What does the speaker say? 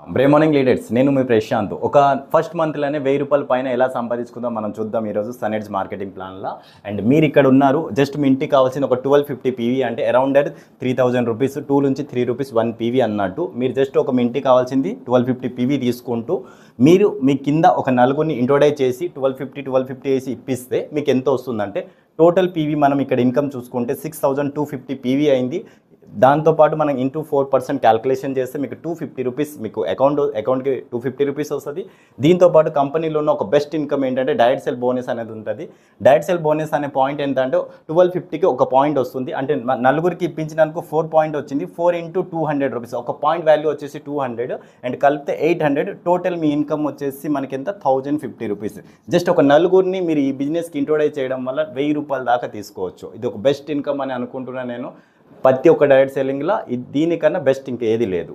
బ్రే morning leaders నేను మీ ప్రశాంత్. ఒక first మంత్లోనే వెయ్యి రూపాయల పైన ఎలా సంపాదించుకుందాం మనం చూద్దాం ఈరోజు సనెడ్స్ మార్కెటింగ్ ప్లాన్లో. అండ్ మీరు ఇక్కడ ఉన్నారు జస్ట్ మీ ఇంటికి కావాల్సిన ఒక ట్వెల్వ్ ఫిఫ్టీ పీవీ అంటే around three thousand rupees two నుంచి త్రీ రూపీస్ వన్ పీవీ అన్నట్టు. మీరు జస్ట్ ఒక మీ ఇంటికి కావాల్సింది ట్వెల్వ్ ఫిఫ్టీ పీవీ తీసుకుంటూ మీరు మీ కింద ఒక నలుగురిని ఇంట్రోడై చేసి ట్వెల్వ్ ఫిఫ్టీ ట్వెల్వ్ ఫిఫ్టీ వేసి ఇప్పిస్తే మీకు ఎంత వస్తుందంటే టోటల్ పీవీ మనం ఇక్కడ ఇన్కమ్ చూసుకుంటే six thousand two fifty PV అయింది. దాంతోపాటు మనం ఇంటూ ఫోర్ పర్సెంట్ క్యాల్కులేషన్ చేస్తే మీకు టూ ఫిఫ్టీ రూపీస్ మీకు అకౌంట్ అకౌంట్కి టూ ఫిఫ్టీ రూపీస్ వస్తుంది. దీంతోపాటు కంపెనీలో ఉన్న ఒక బెస్ట్ ఇన్కమ్ ఏంటంటే డైరెక్ట్ సెల్ బోనస్ అనేది ఉంటుంది. డైరెక్ట్ సెల్ బోనస్ అనే పాయింట్ ఏంటంటే ట్వెల్వ్ ఫిఫ్టీకి ఒక పాయింట్ వస్తుంది. అంటే నలుగురికి ఇప్పించినందుకు ఫోర్ పాయింట్ వచ్చింది. Four into two hundred rupees ఒక పాయింట్ వాల్యూ వచ్చేసి టూ హండ్రెడ్ అండ్ కలిపితే ఎయిట్ హండ్రెడ్ టోటల్ మీ ఇన్కమ్ వచ్చేసి మనకి ఎంత? థౌజండ్ ఫిఫ్టీ రూపీస్ జస్ట్ ఒక నలుగురిని మీరు ఈ బిజినెస్కి ఇంట్రోడ్యూస్ చేయడం వల్ల వెయ్యి రూపాయల దాకా తీసుకోవచ్చు. ఇది ఒక బెస్ట్ ఇన్కమ్ అని అనుకుంటున్నాను నేను. ప్రతి ఒక్క డైరెక్ట్ సెల్లింగ్లో దీనికన్నా బెస్ట్ ఇంకేది లేదు.